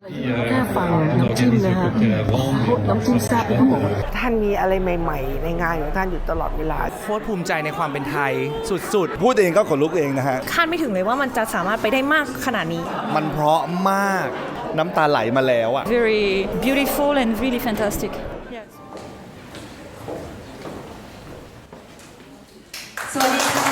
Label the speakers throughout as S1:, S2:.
S1: แค่ฟังน้ำจิ้มนะฮะน้ำจิ้มแซ่บเขาบอกว่า
S2: ท่านมีอะไรใหม่ ๆ ในงานของท่านอยู่ตลอดเวลา
S3: โคตรภูมิใจในความเป็นไทยสุดๆ
S4: พูดเองก็ขนลุกเองนะฮะ
S5: คาดไม่ถึงเลยว่ามันจะสามารถไปได้มากขนาดนี้
S4: มันเพราะมากน้ำตาไหลมาแล้วอะ
S6: very beautiful and really fantastic. Yes.
S7: สวัสดีค่ะ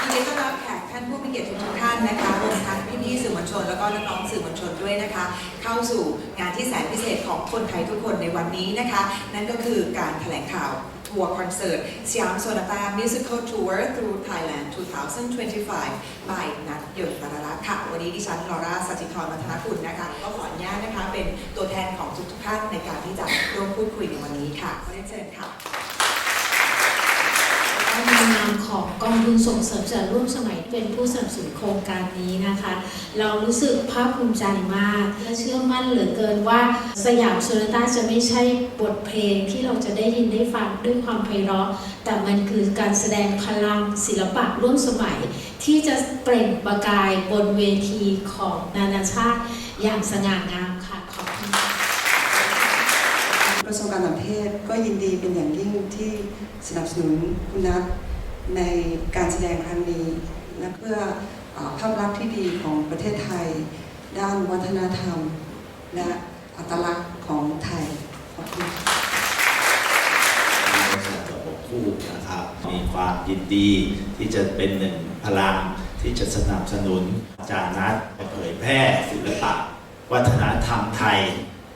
S7: ยินดีต้อนรับแขกท่านผู้มีเกียรติทุกท่านนะคะรวมทั้งพี่ๆสื่อมวลชน แล้วก็น้องๆสื่อมวลชนด้วยนะคะ เข้าสู่งานที่แสนพิเศษของ คนไทยทุกคนในวันนี้นะคะ นั่นก็คือการแถลงข่าวทัวร์คอนเสิร์ตสยามโซนาตา Musical Tour through Thailand 2025 by นัทยนต์ตรรัตน์ค่ะ วันนี้ดิฉันลอร่าสัจจิธรมัทนกุลนะคะ ก็ขออนุญาตนะคะ เป็นตัวแทนของทุกๆท่านในการที่จะร่วมพูดคุยในวันนี้ค่ะขอเรียนเชิญค่ะ
S8: ในนามของกองทุนส่งเสริมสื่อร่วมสมัยเป็นผู้สนับสนุนโครงการนี้นะคะ เรารู้สึกภาคภูมิใจมากและเชื่อมั่นเหลือเกินว่าสยามโซนาต้าจะไม่ใช่บทเพลงที่เราจะได้ยินได้ฟังด้วยความไพเราะ แต่มันคือการแสดงพลังศิลปะร่วมสมัย ที่จะเปล่งประกายบนเวทีของนานาชาติอย่างสง่างามค่ะขอบคุณค่ะ
S9: ก ระทรวงการต่างประเทศก็ยินดีเป็นอย่างยิ่งที่สนับสนุนคุณนัทในการแสดงครั้งนี้และเพื่อภาพลักษณ์ที่ดีของประเทศไทย ด้านวัฒนธรรม และอัตลักษณ์ของไทยขอบคุณ
S10: บริษัทกับผมคู่นะครับมีความยินดีที่จะเป็นหนึ่งพลังที่จะสนับสนุนอาจารย์นัดเผยแพร่ศิลปะ วัฒนธรรมไทย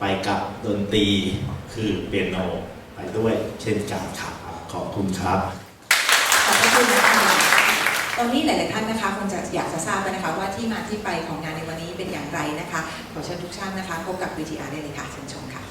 S10: ไปกับดนตรี คือเปียโนไปด้วยเช่นกันครับขอบคุณครับ
S7: ขอบคุณค่ะตอนนี้หลาย ๆ ท่านนะคะคงจะอยากจะทราบแล้วนะคะ ว่าที่มาที่ไปของงานในวันนี้เป็นอย่างไรนะคะ ขอเชิญทุกท่านนะคะ พบกับ VTR ได้เลยค่ะเชิญชมค่ะ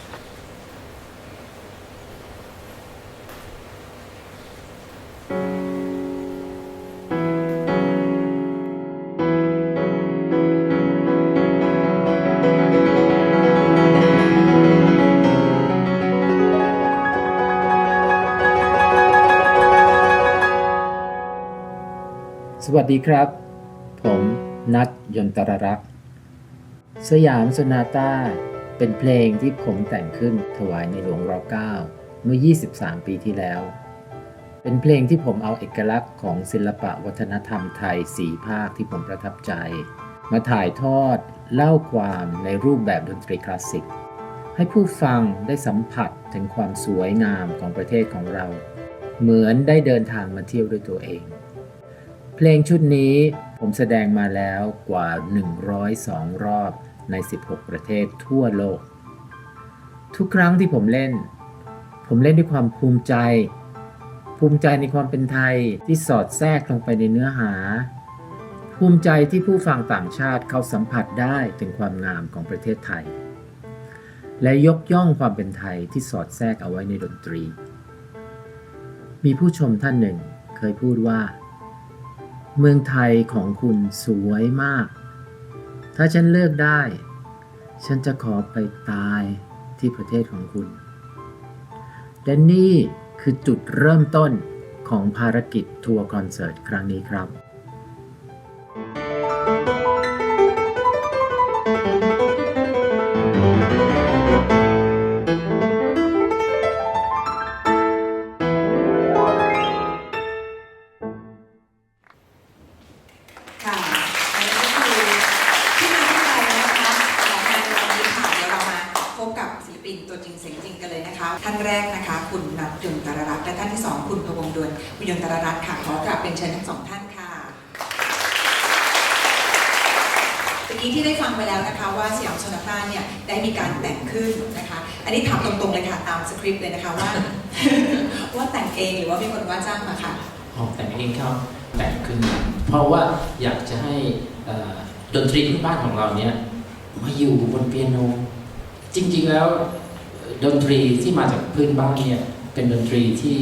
S11: วัสดีครับ ผมนัทยนตรรักษ์สยามสนาต้าเป็นเพลงที่ผมแต่งขึ้นถวายในหลวงร9เมื่อ 23 ปีที่แล้ว เป็นเพลงที่ผมเอาเอกลักษณ์ของศิลปะวัฒนธรรมไทยสีภาคที่ผมประทับใจ มาถ่ายทอดเล่าความในรูปแบบดนตรีคลาสสิก ให้ผู้ฟังได้สัมผัสถึงความสวยงามของประเทศของเรา เหมือนได้เดินทางมาเที่ยวด้วยตัวเอง เพลงชุดนี้ผมแสดงมาแล้วกว่า 102 รอบใน 16 ประเทศทั่วโลก ทุกครั้งที่ผมเล่น ผมเล่นด้วยความภูมิใจ ภูมิใจในความเป็นไทยที่สอดแทรกลงไปในเนื้อหา ภูมิใจที่ผู้ฟังต่างชาติเขาสัมผัสได้ถึงความงามของประเทศไทย และยกย่องความเป็นไทยที่สอดแทรกเอาไว้ในดนตรี มีผู้ชมท่านหนึ่งเคยพูดว่า เมืองไทยของคุณสวยมาก ถ้าฉันเลือกได้ ฉันจะขอไปตายที่ประเทศของคุณ และนี่คือจุดเริ่มต้นของภารกิจทัวร์คอนเสิร์ตครั้งนี้ครับ
S7: ท่านแรกนะคะ คุณนัทยนตรรัตน์และท่านที่สองคุณพวงดวนคุณยนตรรัตน์ค่ะขอกราบเป็นเชิญทั้งสองท่านค่ะเมื่อกี้ที่ได้ฟังไปแล้วนะคะว่าสยามโซนาต้าเนี่ยได้มีการแต่งขึ้นนะคะ อันนี้ถามตรงๆเลยค่ะตามสคริปต์เลยนะคะว่า ว่าแต่งเองหรือว่ามีคนว่าจ้างมาค่ะ
S12: ออกแต่งเองครับแต่งขึ้น เพราะว่าอยากจะให้ดนตรีพื้นบ้านของเราเนี่ยมาอยู่บนเปียโน จริง ๆแล้ว ดนตรีที่มาจากพื้นบ้านเนี่ยเป็นดนตรีที่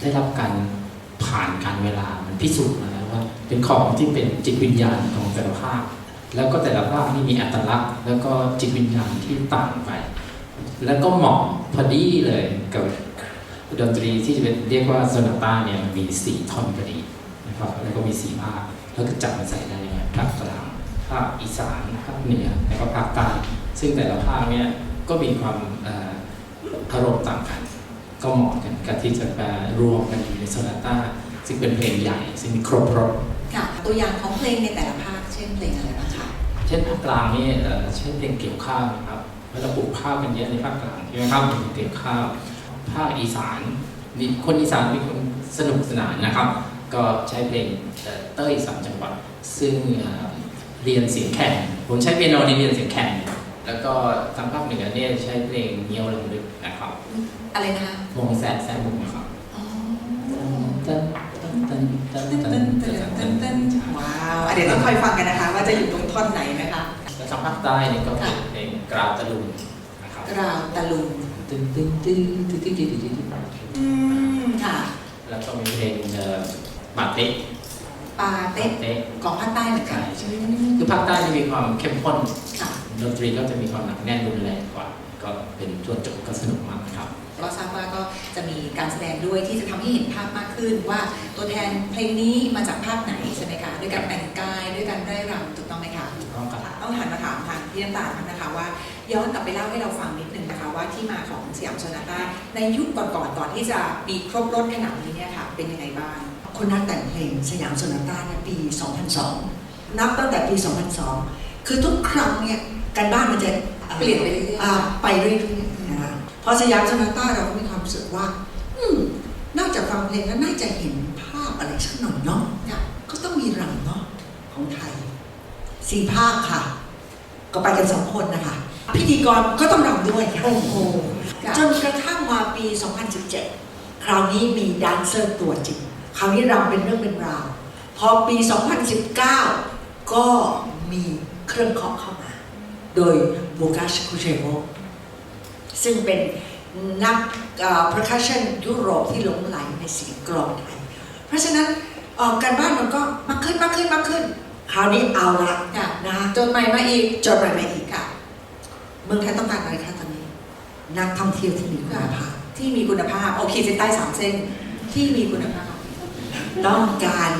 S12: ได้รับการผ่านการเวลามันพิสูจน์มาแล้วว่า เป็นของที่เป็นจิตวิญญาณของแต่ละภาคแล้วก็แต่ละภาคนี่มีอัตลักษณ์ แล้วก็จิตวิญญาณที่ต่างไป แล้วก็เหมาะพอดีเลยกับดนตรีที่จะเป็นเรียกว่าโซนาต้าเนี่ยมันมีสี่ท่อนพอดีนะครับแล้วก็มีสี่ภาคแล้วก็จับมาใส่ได้ในภาคกลางภาคอีอีสานภาคเหนือแล้วก็ภาคใต้ซึ่งแต่ละภาคเนี่ยก็มีความเอ่ออารมณ์ต่างกัน ก็เหมาะกันกับที่จะมารวมกันอยู่ในโซนาต้าซึ่งเป็นเพลงใหญ่ซึ่งมีครบรถ
S7: ค่ะตัวอย่างของเพลงในแต่ละภาคเช่นเพลงอะไรบ้างคะ
S12: เช่นภาคกลางนี่เอ่อใช้เพลงเกี่ยวข้าวนะครับเวลาปลูกข้าวกันเยอะในภาคกลางใช่ไหมครับเพลงเกี่ยวข้าวภาคอีสานมีคนอีสานมีคนสนุกสนานนะครับ ก็ใช้เพลงเอ่อเต้ยสามจังหวัดซึ่งเอ่อเรียนเสียงแข่งผมใช้เปียโนในเรียนเสียงแข่ง แล้วก็ทางภาคเหนือเนี่ยใช้เพลงเงี้ยวลงลึกนะครับ
S7: อะไรนะคะ
S12: วงแซดแซดบุกครับ
S7: ว้าวเดี๋ยวต้องคอยฟังกันนะคะ ว่าจะอยู่ตรงท่อนไหนนะคะ
S12: แล้วทางภาคใต้เนี่ยก็เป็นเพลงกราวตะลุงนะครับ
S7: กราวตะลุง
S12: ตึ้งตึ้งตึ้งตึ้งตึ้งตึ้งตึ้ง
S7: อืมค่ะ
S12: แล้วก็มีเพลงปาเต๊ะ
S7: ปาเต๊ะของภาคใต้เหมือนกัน
S12: คือภาคใต้จะมีความเข้มข้น
S7: ค่ะ
S12: ดนตรีก็จะมีความหนักแน่นรุนแรงกว่า ก็เป็นจวนจบก็สนุกมากนะครับ
S7: ก็ทราบว่าก็จะมีการแสดงด้วยที่จะทำให้เห็นภาพมากขึ้น ว่าตัวแทนเพลงนี้มาจากภาคไหนใช่ไหมคะด้วยการแต่งกายด้วยการไร่รำถูกต้องไหมคะ
S12: ถูกต้องครับ
S7: ค่ะต้องหันมาถามทางพี่น้ำตาลบ้างนะคะว่าย้อนกลับไปเล่าให้เราฟังนิดนึงนะคะว่าที่มาของสยามโซนาต้าในยุคก่อนๆก่อนที่จะมีครบรถขนาดนี้เนี่ยค่ะเป็นยังไงบ้าง
S13: คนนักแต่งเพลงสยามโซนาต้าเนี่ยปี 2002 นับตั้งแต่ปี 2002 คือทุกครั้งเนี่ย การบ้านมันจะ
S7: เปลี่ยนไปเรื่อยๆา
S13: ไปเรื่อยๆนะคะพอสยามโซนาต้าเราก็มีความรู้สึกว่า อืมนอกจากฟังเพลงแล้วน่าจะเห็นภาพอะไรสักหน่อยเนาะ
S7: ค่ะ
S13: ก็ต้องมีรำเนาะของไทยสี่ภาคค่ะ ก็ไปกันสองคนนะคะ พิธีกรก็ต้องรำด้วยค่ะโอ้โห
S7: ค่ะ
S13: จนกระทั่งมาปี 2017 คราวนี้มีแดนเซอร์ตัวจริง คราวนี้รำเป็นเรื่องเป็นราว พอปี 2019 ก็มีเครื่องเคาะเข้ามา โดยบูกาชคูเชโวซึ่งเป็นนักเอ่อ percussion ยุโรปที่หลงไหลในเสียงกลองไทย เพราะฉะนั้นเอ่อการบ้านมันก็มากขึ้นมากขึ้นมากขึ้น คราวนี้เอาละ
S7: ค่ะ
S13: นะ
S7: จนใหม่มาอีก
S13: จดหมายมาอีก
S7: ค่ะ
S13: เมืองไทยต้องการอะไรคะตอนนี้ นักท่องเที่ยวที่มีคุณภาพ
S7: ที่มีคุณภาพโอเคเส้นใต้สามเส้นที่มีคุณภาพ
S13: ต้องการ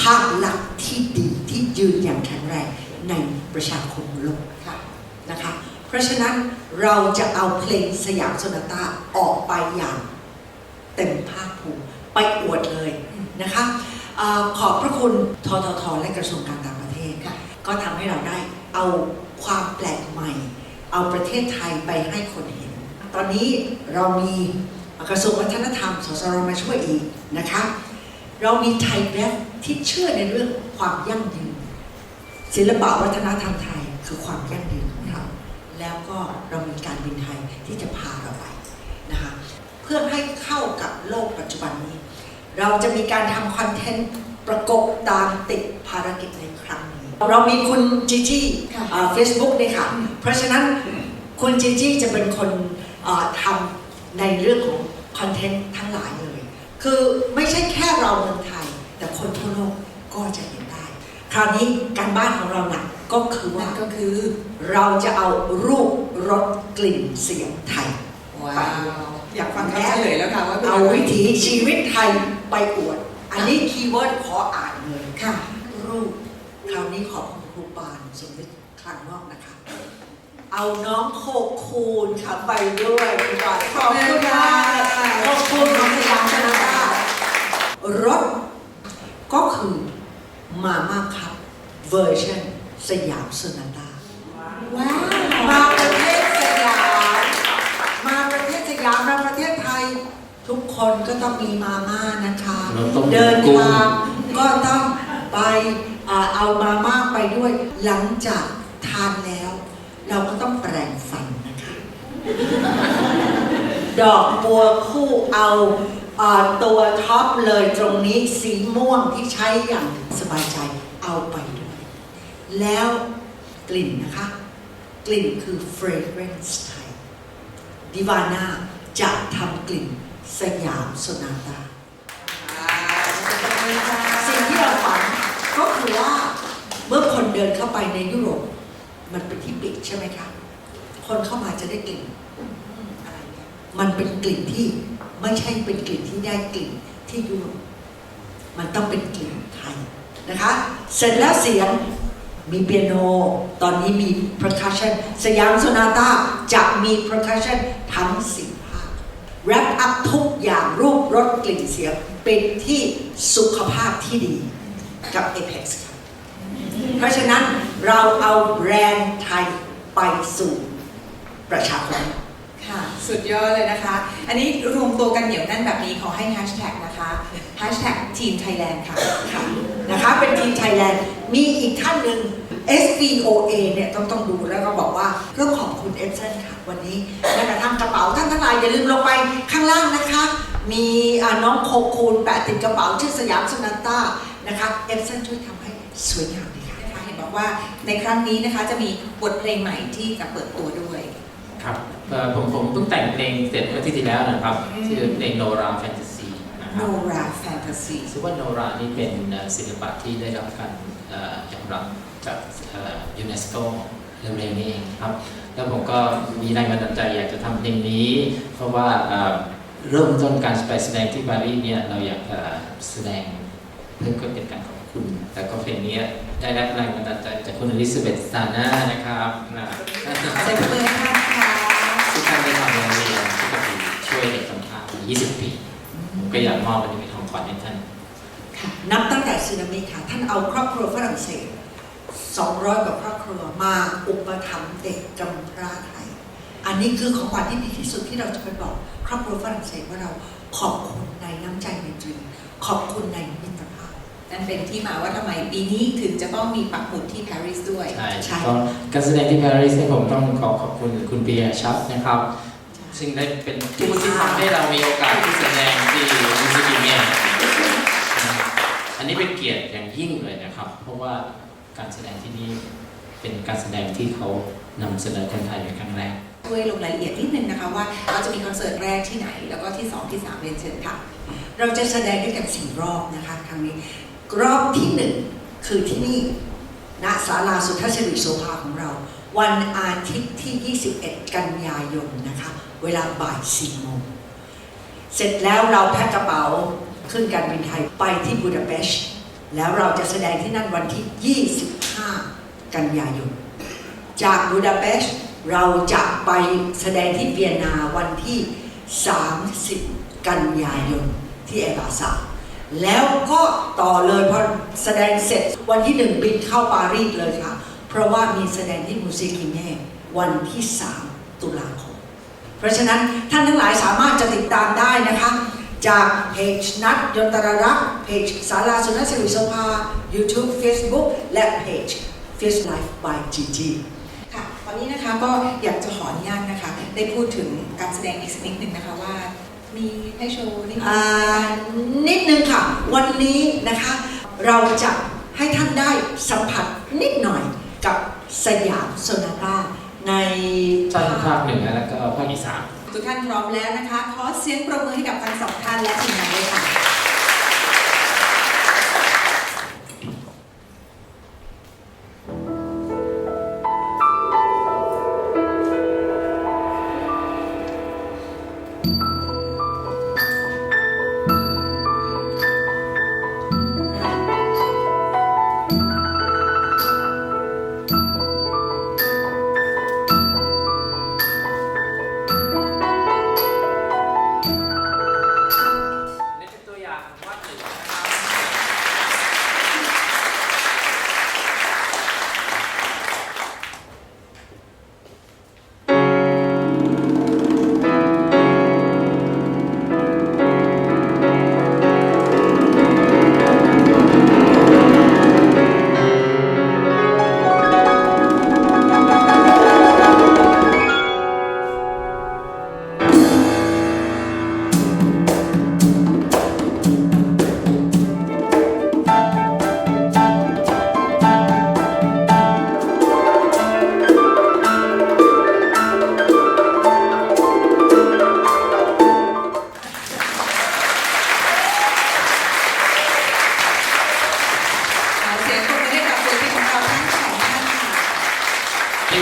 S13: ภาพลักษณ์ที่ดีที่ยืนอย่างแข็งแรง ในประชาคมโลก
S7: ค่ะ
S13: นะคะ เพราะฉะนั้นเราจะเอาเพลงสยามโซนาต้าออกไปอย่างเต็มภาคภูมิไปอวดเลยนะคะอขอบพระคุณทททและกระทรวงการต่างประเทศ
S7: ค่ะ
S13: ก็ทำให้เราได้เอาความแปลกใหม่ เอาประเทศไทยไปให้คนเห็น ตอนนี้เรามีกระทรวงวัฒนธรรมสสรมาช่วยอีกนะคะ เรามีไทยแบฟที่เชื่อในเรื่องความยั่งยืน ศิลปะวัฒนธรรมไทยคือความยั่งยืนของเราแล้วก็เรามีการบินไทยที่จะพาเราไปนะคะเพื่อให้เข้ากับโลกปัจจุบันนี้ เราจะมีการทำคอนเทนต์ประกบตามติดภารกิจในครั้งนี้ เรามีคุณจีจี้
S7: ค่ะ
S13: เฟซบุ๊กเนี่ยค่ะ เพราะฉะนั้นคุณจีจี้จะเป็นคนเอ่อทำในเรื่องของคอนเทนต์ทั้งหลายเลย คือไม่ใช่แค่เราเมืองไทย แต่คนทั่วโลกก็จะเห็นได้ คราวนี้การบ้านของเราหนักก็คือว่า
S7: นั่นก็คือ
S13: เราจะเอารูปรสกลิ่นเสียงไทย
S7: ว้าวอยากฟังคำเฉลยแล้วค่ะว่าเป็น
S13: เอา
S7: อะไร
S13: วิถีชีวิตไทยไปอวด อันนี้คีย์เวิร์ดขออ่านเลย
S7: ค่ะ
S13: รูปคราวนี้ขอบคุณครูปานสมฤทธิ์คลังนอกนะคะ เอาน้องโคคูนค่ะไปด้วยดีกว่าขอบคุณค่ะโคคูนของสยามชนะตารถก็คือ มาม่าครับเวอร์ชันสยามสนาตา
S7: ว้าว
S13: มาประเทศสยาม มาประเทศสยามมาประเทศไทย ทุกคนก็ต้องมีมาม่านะคะ
S12: เราต้อง
S13: เดิน
S12: กุ้ง
S13: ทางก็ต้องไปอ่าเอามาม่าไปด้วย หลังจากทานแล้ว เราก็ต้องแปรงฟันนะคะ ดอกบัวคู่เอาตัวท็อปเลยตรงนี้สีม่วงที่ใช้อย่างสบายใจเอาไปด้วย แล้วกลิ่นนะคะ กลิ่นคือ fragrance ไทยดิวาน่าจะทำกลิ่นสยามโซนาตาสิ่งที่เราฝันก็คือว่าเมื่อคนเดินเข้าไปในยุโรป มันเป็นที่ปิดใช่ไหมคะ คนเข้ามาจะได้กลิ่นอืมอะไรเนี่ย มันเป็นกลิ่นที่ไม่ใช่เป็นกลิ่นที่ได้กลิ่นที่ยุโรปมันต้องเป็นกลิ่นไทยนะคะ เสร็จแล้วเสียงมีเปียโน ตอนนี้มี percussion สยามโซนาต้าจะมี percussion ทั้งสี่ภาค wrap up ทุกอย่างรูปรสกลิ่นเสียงเป็นที่สุขภาพที่ดีกับ Apex ครับเพราะฉะนั้นเราเอาแบรนด์ไทยไปสู่ประชาชน
S7: ค่ะ สุดยอดเลยนะคะ อันนี้รวมตัวกันเหนียวแน่นแบบนี้ขอให้แฮชแท็กนะคะแฮชแท็กทีมไทยแลนด์ค่ะ
S13: ค่ะนะคะเป็นทีมไทยแลนด์มีอีกท่านหนึ่ง SVOA เนี่ยต้องต้องดูแล้วก็บอกว่าก็ขอบคุณเอฟเซนค่ะวันนี้แม้กระทั่งกระเป๋าท่านทั้งหลายอย่าลืมลงไปข้างล่างนะคะ มีน้องโคคูนแปะติดกระเป๋าชื่อสยามสนาต้านะคะเอฟเซนช่วยทำให้สวยงามดีค่ะ
S7: นะคะเห็นบอกว่าในครั้งนี้นะคะจะมีบทเพลงใหม่ที่จะเปิดตัวด้วย
S12: ครับ ผมผมเพิ่งแต่งเพลงเสร็จเมื่ออาที่ที่แล้วนะครับชื่อเพลงโนราแฟนตาซีนะครับ
S7: Nora Fantasy
S12: ซึ่งว่าโนรานี่เป็นเอ่อศิลปะที่ได้รับการเอ่อยอมรับจากยูเนสโกเร็วๆนี้เองครับแล้วผมก็มีแรงบันดาลใจอยากจะทำเพลงนี้ เพราะว่าเอ่อเริ่มต้นการไปแสดงที่ปารีสเนี่ยเราอยากเอ่อแสดงเพื่อก็เป็นการขอบคุณ แต่ก็เพลงนี้ได้รับแรงบันดาลใจจากคุณอลิซาเบธซาน่านะครับนะ
S7: เซ็นเบอร์ให้ท่านค่ะ
S12: ที่ บี่ช่วยเด็กกำพร้ามา20 ปี ผมก็อยากมอบอันนี้เป็นของขวัญให้ท่าน
S13: นับตั้งแต่สึนามิค่ะ ท่านเอาครอบครัวฝรั่งเศส 200 กว่าครอบครัวมาอุปถัมภ์เด็กกำพร้าไทย อันนี้คือของขวัญที่ดีที่สุดที่เราจะไปบอกครอบครัวฝรั่งเศสว่าเราขอบคุณในน้ำใจในตรีขอบคุณในมิตรภาพ
S7: นั่นเป็นที่มาว่าทำไมปีนี้ถึงจะต้องมีปักหมุดที่ปารีสด้วย
S12: ใช่
S13: ใช่
S12: ก็การแสดงที่ปารีสเนี่ยผมต้องขอขอบคุณคุณเบียร์ชับนะครับ ซึ่งได้เป็นผู้ที่ทำให้เรามีโอกาสที่แสดงที่มิสซิเมียอันนี้เป็นเกียรติอย่างยิ่งเลยนะครับ เพราะว่าการแสดงที่นี่เป็นการแสดงที่เขานำเสนอคนไทยเป็นครั้งแรก
S7: ช่วยลงรายละเอียดนิดนึงนะคะว่าเราจะมีคอนเสิร์ตแรกที่ไหน แล้วก็ที่ 2 ที่ 3เรียนเชิญค่ะ
S13: เราจะแสดงด้วยกันสี่รอบนะคะครั้งนี้รอบที่หนึ่งคือที่นี่ณศาลาสุทธสิริโสภาของเรา วันอาทิตย์ที่ 21 กันยายนนะคะ เวลาบ่าย4โมง เสร็จแล้วเราแพ็คกระเป๋าขึ้นการบินไทยไปที่บูดาเปสต์แล้วเราจะแสดงที่นั่นวันที่ 25 กันยายน จากบูดาเปสต์เราจะไปแสดงที่เวียนนาวันที่ 30 กันยายนที่แอร์บาซาแล้วก็ต่อเลยพอแสดงเสร็จวันที่หนึ่งบินเข้าปารีสเลยค่ะ เพราะว่ามีแสดงที่มูซิกิเน่วันที่ 3 ตุลาคม เพราะฉะนั้นท่านทั้งหลายสามารถจะติดตามได้นะคะ จากเพจนัดยนตรรักษ์เพจสาราสุนทรศิริโสภา YouTube Facebook และเพจ Face Life by GG
S7: ค่ะตอนนี้นะคะก็อยากจะขออนุญาตนะคะ ได้พูดถึงการแสดงอีกสักนิดหนึ่งนะคะว่ามีให้โชว์นิดนึง
S13: อ่านิดนึงค่ะ วันนี้นะคะ เราจะให้ท่านได้สัมผัสนิดหน่อยกับสยามโซนาต้า ใน
S12: ท่านภาคเหนือแล้วก็ภาคอีสาน
S7: ทุกท่านพร้อมแล้วนะคะ ขอเสียงปรบมือให้กับทั้งสองท่านและทีมง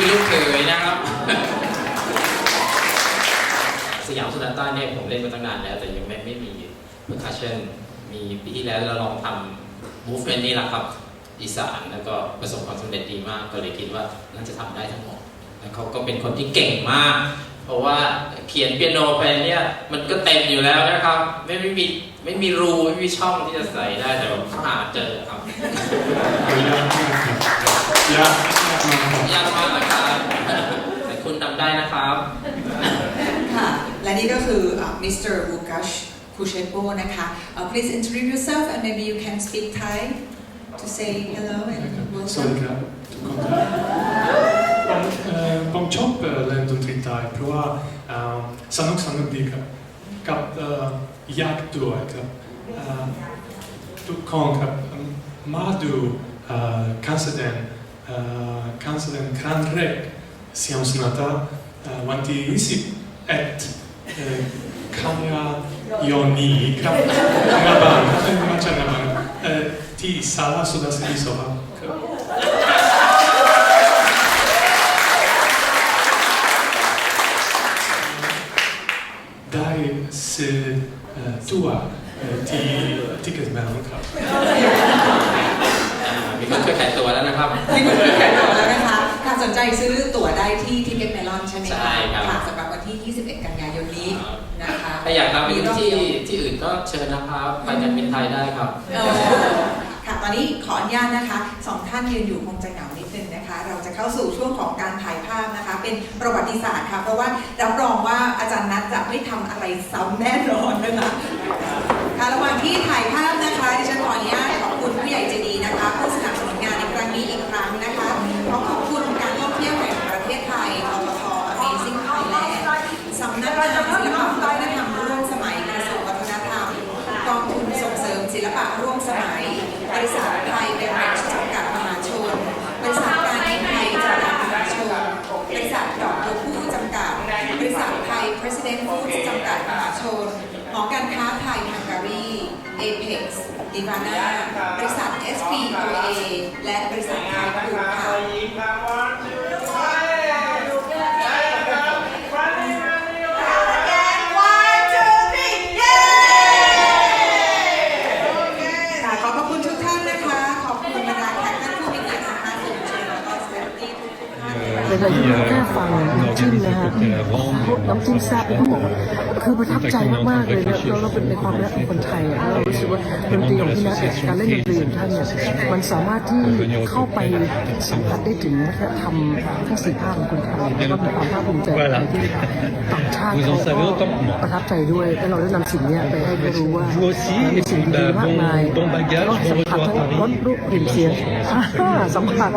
S7: นี่เป็
S12: น
S7: ลู
S12: กเขยนะครับ สยามสุนาต้าเนี่ยผมเล่นมาตั้งนานแล้ว แต่ยังไม่ไม่มี percussion มีปีที่แล้วเราลองทำ movement นี่แหละครับ อีสานแล้วก็ประสบความสำเร็จดีมากก็เลยคิดว่าน่าจะทำได้ทั้งหมดแล้วเขาก็เป็นคนที่เก่งมาก เพราะว่าเขียนเปียโนไปเนี่ยมันก็เต็มอยู่แล้วนะครับ ไม่ไม่มีไม่มีรู ไม่มีช่องที่จะใส่ได้แต่ว่าเขาหาเจอครับ ยากยากมากนะครับแต่คุณทำได้นะครับ
S7: ค่ะและนี่ก็คือมิสเตอร์บูกัชคูเชโปนะคะ please introduce yourself and maybe you can speak Thai to say hello and welcome
S14: ดีครับทุกคนครับผมชอบเล่นดนตรีไทยเพราะว่าสนุกสนุกดีครับกับยากด้วยครับทุกคนครับมาดูเอ่อการแสดง Eh, cancelen cran re siam sonata eh, vanti isi et. Eh, Camera ioni graban macam graban ti sala sudah sini soba dai se tua ti ticket melancholy าเอ่อวันที่21เอ่อกันยายนนี้ครับงานบ้านครับมาจากงานบ้านเอ่อที่ศาลาสุดาสิริโสภาครับได้ซื้อเอ่อตั๋วเอ่อที่ทิกเก็ตแมนครับ
S12: มีคนช่วยขายตัวแล้วนะครับ
S7: ที่คุณแข่งแล้วนะคะค่ะสนใจซื้อตั๋วได้ที่ Ticket Melon ใช่ไหมคะ
S12: ใช่ครับ
S7: ค่ะสำหรับวันที่ 21 กันยายนนี้นะคะ
S12: ถ้าอยากทำ
S7: มีรอบ
S12: ที่
S7: เดียว
S12: ที่อื่นก็เชิญนะครับไปกันเป็นไทยได้ครับ
S7: เออค่ะ ตอนนี้ขออนุญาตนะคะสองท่านยืนอยู่คงจะเหงานิดนึงนะคะ เราจะเข้าสู่ช่วงของการถ่ายภาพนะคะ เป็นประวัติศาสตร์ค่ะ เพราะว่ารับรองว่าอาจารย์นัทจะไม่ทำอะไรซ้ำแน่นอนนะคะ ค่ะระหว่างที่ถ่ายภาพนะคะดิฉันขออนุญาตขอบคุณผู้ใหญ่ใจดีนะคะผู้สนับสนุนงานในครั้งนี้อีกครั้งนะคะขอขอบคุณการท่องเที่ยวแห่งประเทศไทยอปท Amazing Thailand สำนักงานศิลปะวัฒนธรรมร่วมสมัยกระทรวงวัฒนธรรม กองทุนส่งเสริมศิลปะร่วมสมัย บริษัทไทยเบเวอร์จำกัดมหาชน บริษัทการบินไทยจำกัดมหาชน บริษัทดอกบัวผู้จำกัด บริษัทไทย President Foods จำกัดมหาชน หอการค้าไทยฮังการี Apex d i v a n a บริษัท SPOA และบริษัทไทยกรุ๊ปค่ะ ค่ะขอขอบคุณทุกท่านนะคะ ขอบคุณบรรดาแขกท่านผู้มีเกียรตินะคะสื่อมวลชนแล้วก็เซเลบริตี้ทุกๆท่านนะคะ
S1: เป็น อะไรที่แค่ฟังน้ำจิ้มนะฮะน้ำจิ้มแซ่บเขาบอกคือประทับใจมากๆเลยเนี่ยเราเราเป็นในความรักของคนไทยอะเรารู้สึกว่าดนตรีของพี่นัทเนี่ยการเล่นดนตรีของท่านเนี่ยมันสามารถที่เข้าไปสัมผัสได้ถึงวัฒนธรรมทั้งสี่ภาคของคนไทยแล้วก็มีความภาคภูมิใจในที่ต่างชาติเขาก็ประทับใจด้วยแล้วเราได้นำสิ่งเนี้ยไปให้เขารู้ว่ามันมีสิ่งดีๆมากมายแล้วก็สัมผัสทั้งรสรูปกลิ่นเสียงอ่าสัมผัส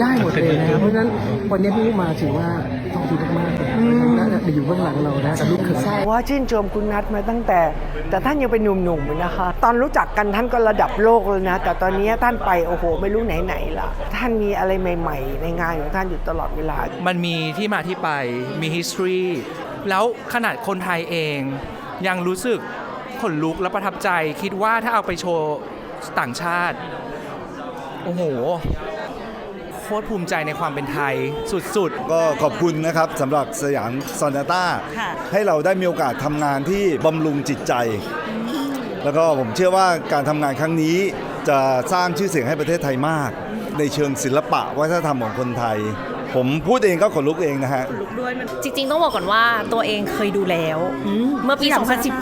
S1: ได้หมดเลยนะเพราะฉะนั้นวันนี้พี่มาถือว่าต้องดีมากๆเลยนะนะอยู่เบื้องหลังเรานะกับลูกเขย
S2: ว่าชื่นชมคุณนัทมาตั้งแต่ แต่ท่านยังเป็นหนุ่มๆนะคะ ตอนรู้จักกันท่านก็ระดับโลกเลยนะ แต่ตอนนี้ท่านไปโอ้โห ไม่รู้ไหนๆล่ะท่านมีอะไรใหม่ๆ ในงานของท่านอยู่ตลอดเวลา
S3: มันมีที่มาที่ไป มี history แล้วขนาดคนไทยเองยังรู้สึกขนลุกและประทับใจ คิดว่าถ้าเอาไปโชว์ต่างชาติ โอ้โหโค ตรภูมิใจในความเป็นไทยสุดๆ
S4: ก็ขอบคุณนะครับสำหรับสยามซอนาต้า
S6: ค่ะ
S4: ให้เราได้มีโอกาสทำงานที่บำรุงจิตใจ แล้วก็ผมเชื่อว่าการทำงานครั้งนี้จะสร้างชื่อเสียงให้ประเทศไทยมาก ในเชิงศิลปะวัฒนธรรมของคนไทย ผมพูดเองก็ขนลุกเองนะฮะ
S5: จริงๆ ต้องบอกก่อนว่าตัวเองเคยดูแล้วเมื่อปี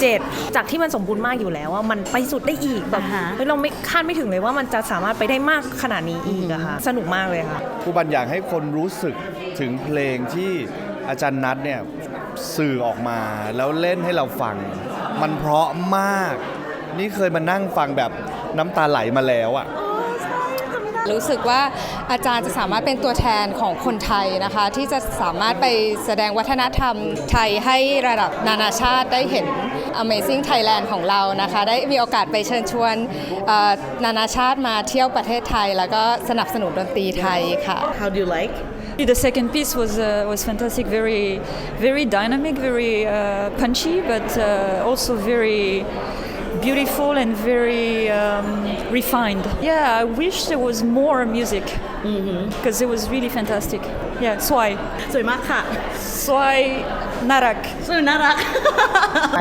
S5: 2017 จากที่มันสมบูรณ์มากอยู่แล้วว่ามันไปสุดได้อีกแบบ
S6: อ่าฮะ
S5: เฮ้ยเราไม่คาดไม่ถึงเลยว่ามันจะสามารถไปได้มากขนาดนี้อีกอะค่ะสนุกมากเลยค่ะ
S4: ครูบันอยากให้คนรู้สึกถึงเพลงที่อาจารย์นัทเนี่ยสื่อออกมาแล้วเล่นให้เราฟัง มันเพราะมาก นี่เคยมานั่งฟังแบบน้ำตาไหลมาแล้วอะ
S15: รู้สึกว่าอาจารย์จะสามารถเป็นตัวแทนของคนไทยนะคะ ที่จะสามารถไปแสดงวัฒนธรรมไทยให้ระดับนานาชาติได้เห็น Amazing Thailand ของเรานะคะ ได้มีโอกาสไปเชิญชวนนานาชาติมาเที่ยวประเทศไทย แล้วก็สนับสนุนดนตรีไทยค่ะ
S6: How do you like? The second piece was uh, was fantastic, very very dynamic, very uh, punchy, but uh, also very beautiful and very um, refined. Yeah, I wish there was more music because it was really fantastic. Yeah, Swai.
S16: สวยมากค่ะ
S6: Swai Narak.
S16: สวยน่ารัก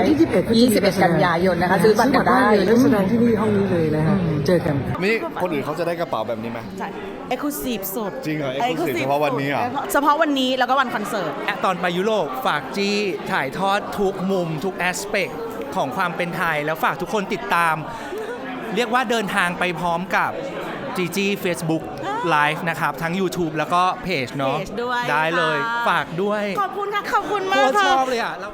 S1: ที่21 กันยายนนะคะซื้อบัตรกันได้แล้วแสดงที่นี่ห้องนี้เลยนะฮะเจอกัน
S4: นี่คนอื่นเขาจะได้กระเป๋าแบบนี้ไหม
S16: ใช่เอ็กซ์คลูซีฟสุด
S4: จริงเหรอ exclusive เฉพาะวันนี้เหรอ
S16: เฉพาะวันนี้แล้วก็วันคอนเสิร์ต
S3: ตอนไปยุโรปฝากจี้ถ่ายทอดทุกมุมทุกแอสเปก ของความเป็นไทย แล้วฝากทุกคนติดตาม เรียกว่าเดินทางไปพร้อมกับจีจี Facebook Live นะครับ ทั้ง YouTube แล้วก็เพจเนาะ
S16: เพจด้วย
S3: ได้เลย
S16: ค่ะ
S3: ฝากด้วย
S16: ขอบคุณค่ะ ขอบคุณ
S3: โค
S16: มาก
S3: ตรช
S16: ค่ะ
S3: อบเลยอะแล้ว